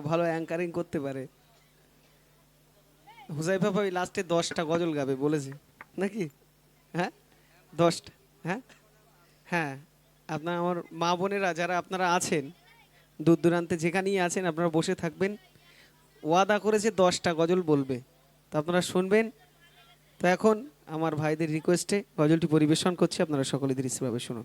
ভালো অ্যাঙ্কারিং করতে পারে। হুসাইফা ভাই লাস্টে দশটা গজল গাবে, বলেছে। নাকি? হ্যাঁ? দশটা হ্যাঁ? হ্যাঁ আপনার আমার মা বোনেরা যারা আপনারা আছেন, দূর দূরান্তে যেখানেই আছেন, আপনারা বসে থাকবেন। ওয়াদা করেছে দশটা গজল বলবে। তো আপনারা শুনবেন। তো এখন আমার ভাইদের রিকোয়েস্টে গজলটি পরিবেশন করছি, আপনারা সকলে দৃশ্যভাবে শুনুন।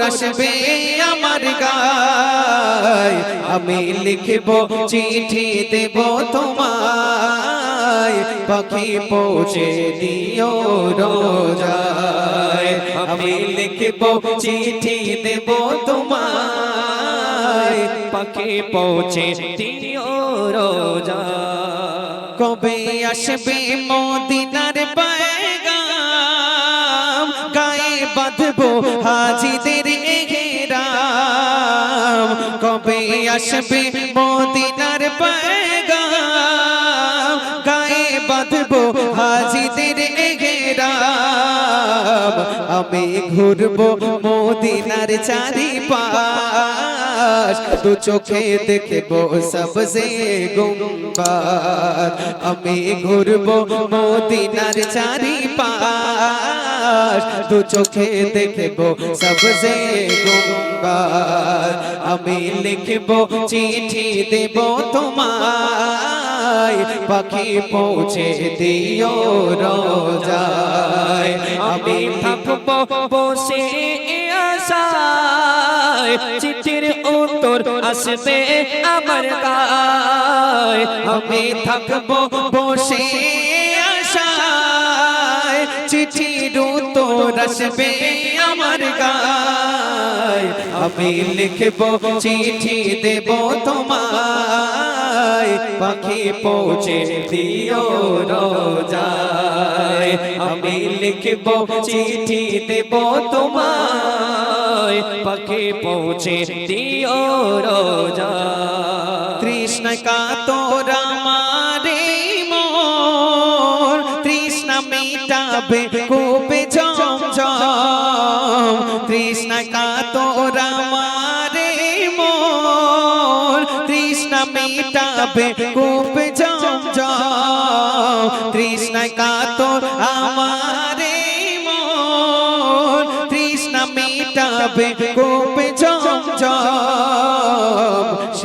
আসবে আমার গায়। আমি লিখব, চিঠি দেব তোমায়। পাখি পৌঁছে দিও রোজায়। আমি লিখব, চিঠি দেব তোমায়। পাখি পৌঁছে দিও রোজা কবে আসবে মদিনার পায়গাম? গায়ে বাঁধবো হাজিদের কবে আসবে মদিনার পায়গাম। গায়ে বাঁধবো হাজিদের ঘেরাম আমি ঘুরবো মদিনার চারিপাশ। দু চোখে দেখব সবসে গুম্বাদ আমি ঘুরবো মদিনার চারিপাশ দু চোখে দেখব সবসে গুম্বাদ আমি লিখব, চিঠি দেব তোমায়, পাখি পৌঁছে দিও রোজায়। আমি থাকব বসে চিঠির উত্তর আসবে আমার গায়। আমি থাকব বসে আশায় চিঠির আসবে আমার গায়। আমি লিখব, চিঠি দেব তোমায়। পাখি পৌঁছে দিও রোজায়। আমি লিখব, চিঠি দেব তোমায়। পাখি পৌঁছে দিও রোজা তৃষ্ণ কা তোরা মারে মোর। তৃষ্ণ মিটাবে তৃষ্ণ কা তোরা মারে মোর। তৃষ্ণ মিটাবে কোপে ঝম ঝম তৃষ্ণ কা তোর আমারে মোর। তৃষ্ণ মিটাবে কোপে ঝম ঝম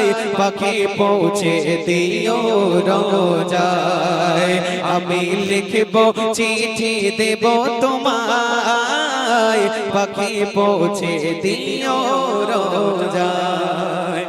তোমায় পাখি পৌঁছে দিও রোজায়। আমি লিখব, চিঠি দেব তোমায়। পাখি পৌঁছে দিও রোজায়।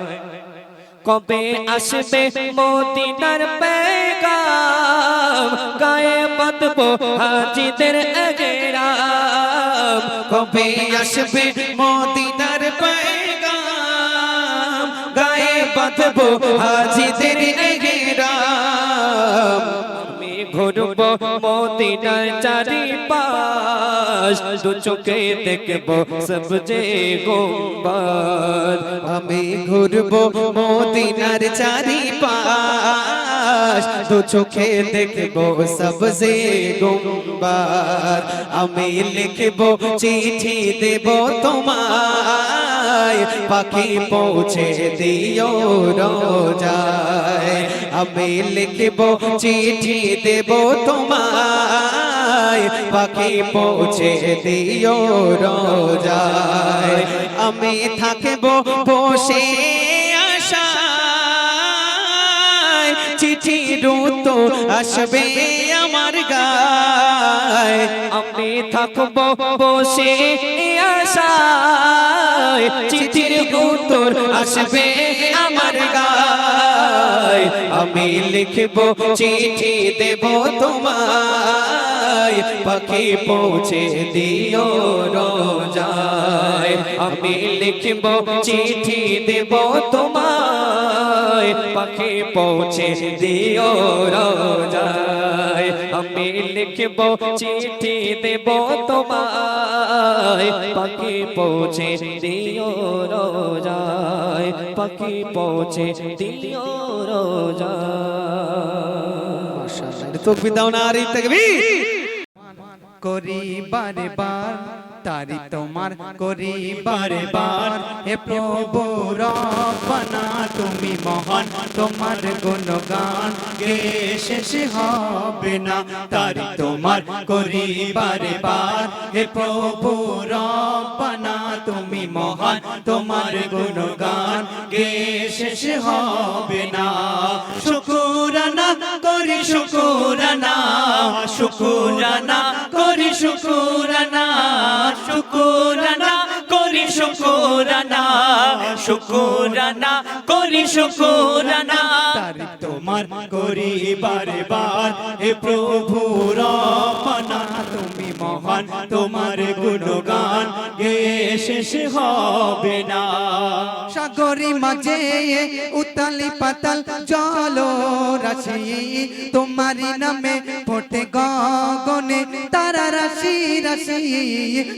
কবে আসবে মদিনার পেগাম? গায়ে বাঁধবো হাজিদের এগেরাম কবে আসবে মদিনার পেগাম? গায়ে বাঁধবো হাজিদের এগেরাম আমি ঘুরব মদিনার চারি পাশ দু চোখে দেখব সবজে গোম্বার আমি ঘুরবো মদিনার চারি পাশ দু চোখে দেখব সবসে গুম্বার আমি লিখব চিঠি দেব তোমায় পাখি পৌঁছে দিও রোজায়। আমি লিখব, চিঠি দেব তোমায়। পাখি পৌঁছে দিও রোজায়। আমি থাকব বসে আশায়। চিঠি রুত আসবে আমার গায়। আমি থাকব বসে আশায়। উত্তর আসবে আমার গায়। আমি লিখব, চিঠি দেব তোমায়। পাখি পৌঁছে দিও রোজায়। আমি লিখব, চিঠি দেব তোমায়। পাখি পৌঁছে দিও রোজায়। আমি লিখব চিঠি দেব তোমায়। পাখি পৌঁছে দিও রোজায়। পাখি পৌঁছে দিও রোজায়। তকবির দাও না আর এই করি বারে বার তারি তোমার করি বারে বার। হে প্রভু রব্বানা তুমি মহান। তোমার গুণগান গে শেষ হবে না। তারি তোমার করি বারে। বার হে প্রভু রব্বানা তুমি মহান। তোমার গুণগান গে শেষ হবে না। করি শুকুরানা শুকুরানা, করি শুকুরানা শুকুরানা, করি শুকুরানা শুকুরানা, করি শুকুরানা। তোমার করি বারে বার হে প্রভু রপনা মহান তোমার গুণগান গে শেষ হবে না। সাগরি মাঝে উতালি পাতাল জল রাশি তোমারি নামে ফোটে গগনে তারা রাশি রাশি।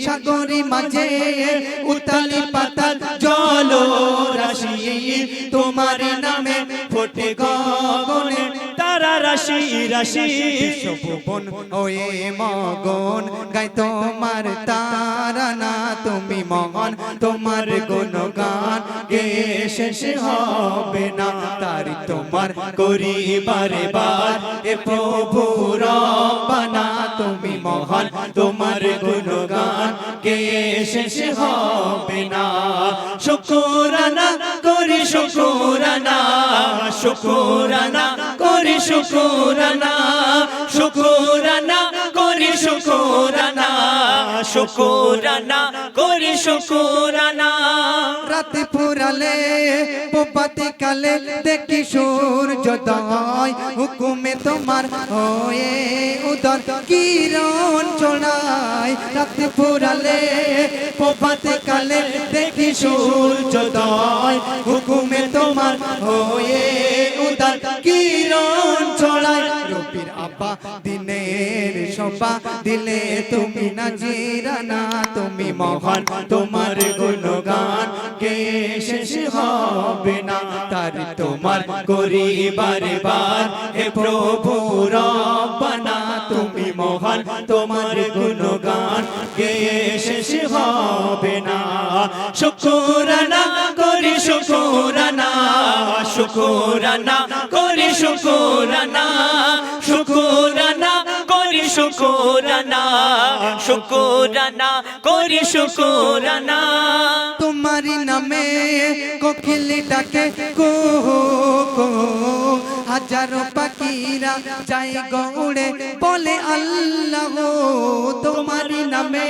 সাগরি মাঝে উতালি পাতাল জল রাশি তোমারি নামে ফোটে গগনে তারা রাশি রাশি। বিশ্বভুবন ওয়ে মগন, গাই তোমার তারা না, তুমি মহান তোমার গুণগান। গে শেষ হবে না, তারি তোমার করি বারে বার এ প্রভু রব্বানা, তুমি মহান, তোমার গুণগান। গে শেষ হবে না। শুকুরানা, করি শুকুরানা। শুকুরানা করি শুকুরানা শুকুরানা। শুকুরানা, করি শুকুরানা। রাতে পুরালে, পোপাতি কালে দেখি সূর্যোদয় হুকুমে তোমার হয়ে উদর কিরণ ছড়ায় রাতে পুরালে, পোপাতি কালে দেখি সূর্যোদয় হুকুমে তোমার হয়ে উদর কিরণ ছড়ায় রবির আব্বা, দিনের সবা দিলে তুমি না জিরানা, তুমি মহান, তোমার গুণগান কে শেষ হবে না। তার তোমার করি বার, হে প্রভু রব্বানা, তুমি মহান, তোমার গুণগান কে শেষ হবে না। শুকুরানা করি, শুকুরানা শুকুরানা, করি শুকুরানা শুকুরানা, করি শুকুরানা শুকুরানা, করি শুকুরানা। তোমারি নামে কোকিল ডাকে কো কুহু হাজারো পাখিরা যাই গৌড়ে বলে আল্লাহ, তোমারি নামে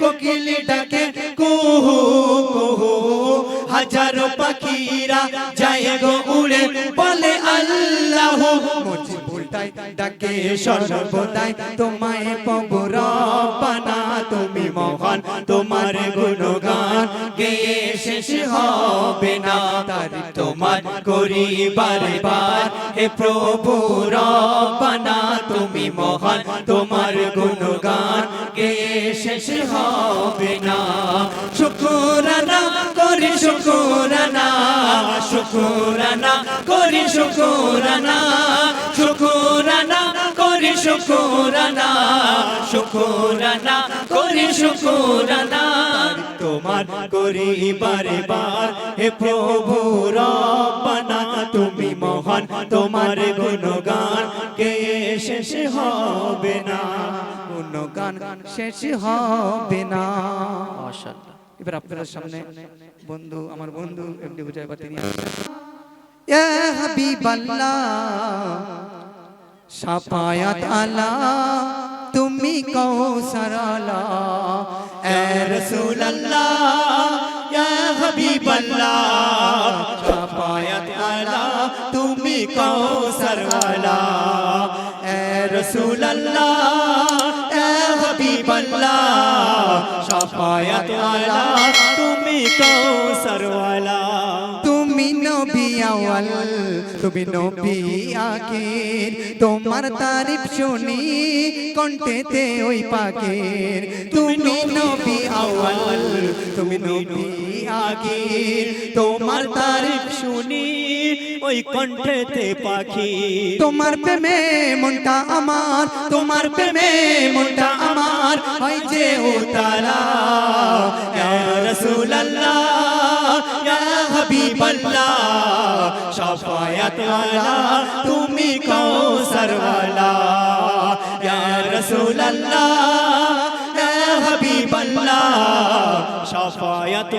কোকিলি ডাকে কুহু কুহু হাজারো পাখিরা যায় গো উড়ে বলে আল্লাহ ডাকে, সর্বদাই তোমায় পাবো রব্বানা। তুমি মহান, তোমার গুণগান শেষ হবে না তার তোমার করি বারে। বার হে প্রভু রব্বানা, তুমি মহান, তোমার গুণগান গেয়ে শেষ হবে না। শুকুরানা করি, শুকুরানা শুকুরানা করি, শুকুরানা শুকুরানা করি শুকুরানা শুকুরানা করি শুকুরানা। তোমার করি বারে বার হে প্রভু রব্বানা তুমি মহান তোমার গুণগান কে শেষ হবে না। গুণগান শেষ হবে না। মাশাআল্লাহ। এবার আপনাদের সামনে বন্ধু আমার বন্ধু এমডি বুঝাইবা তিনি ইয়া হাবিবাল্লাহ সাফায়াত আলা তুমি কৌসর আলা এ রাসূলুল্লাহ ইয়া হাবিবাল্লাহ সাফায়াত আলা তুমি কৌসর আলা এ রাসূলুল্লাহ এ হাবিবাল্লাহ সাফায়াত আলা তুমি কৌসর ওয়ালা তুমি নবী তুমি নবী আখির তোমার তারিফ শুনি কণ্ঠেতে ওই পাখির। তুমি নবী আওয়াল তুমি নবী আখির তোমার তারিফ শুনি ওই কণ্ঠেতে পাখি। তোমার প্রেমে মনটা আমার, তোমার প্রেমে মনটা আমার, হয় যে উতারা ইয়া রাসূলুল্লাহ, ইয়া হাবিবাল্লাহ, শাফায়াত তুমি কৌসর ওয়ালা ইয়া ইয়া হাবিবাল্লাহ শাফায়াত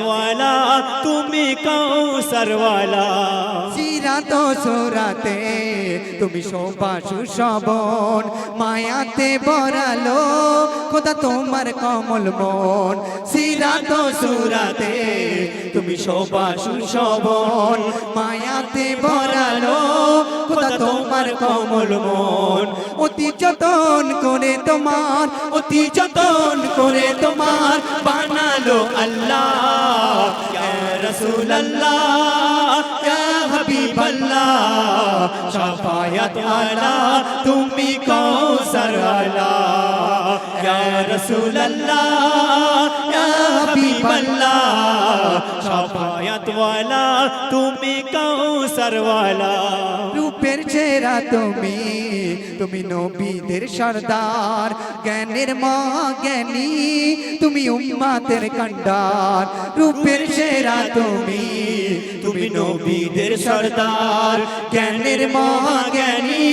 তুমি কৌসর ওয়ালা সিরাত সুরাতে তুমি শোভা সুশোভন মায়াতে বরালো, খোদা তোমার কমল মন। সিরাত সুরাতে তুমি শোভা সুশোভন মায়াতে বরালো খোদা তোমার কমল মন। অতি যতন করে তোমার, অতি যতন করে তোমার বানালো আল্লাহ। আল্লাহ রাসূলুল্লাহ, ইয়া হাবিবাল্লাহ, শাফায়াত আলা, তুমি কৌসর আলা। হাবিবাল্লাহ শাফায়াত ওয়ালা তুমি কৌসর ওয়ালা রূপের চেহারা তুমি তুমি নবীদের সর্দার, জ্ঞানের মহাজ্ঞানী, তুমি উম্মাতের কান্ডার রূপের চেহারা তুমি তুমি নবীদের সর্দার, জ্ঞানের মহাজ্ঞানী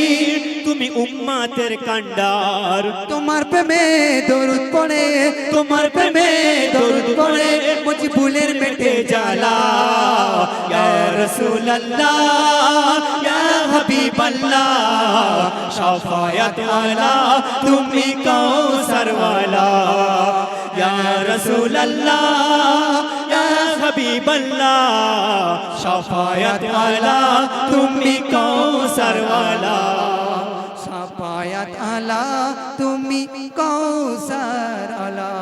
তুমি উম্মাতের কান্ডার। তোমার প্রেমে দরুদ পড়ে, তোমার প্রেমে দরুদ পড়ে মুঝ ভুলের মেটে জ্বালা। ইয়া রাসূলুল্লাহ, ইয়া হাবিবাল্লাহ, শাফায়াত আলা, তুমি কৌসর ওয়ালা। ইয়া রাসূলুল্লাহ, ইয়া হাবিবাল্লাহ, শাফায়াত আলা, তুমি কৌসর ওয়ালা। শাফায়াত আলা তুমি কৌসার আলা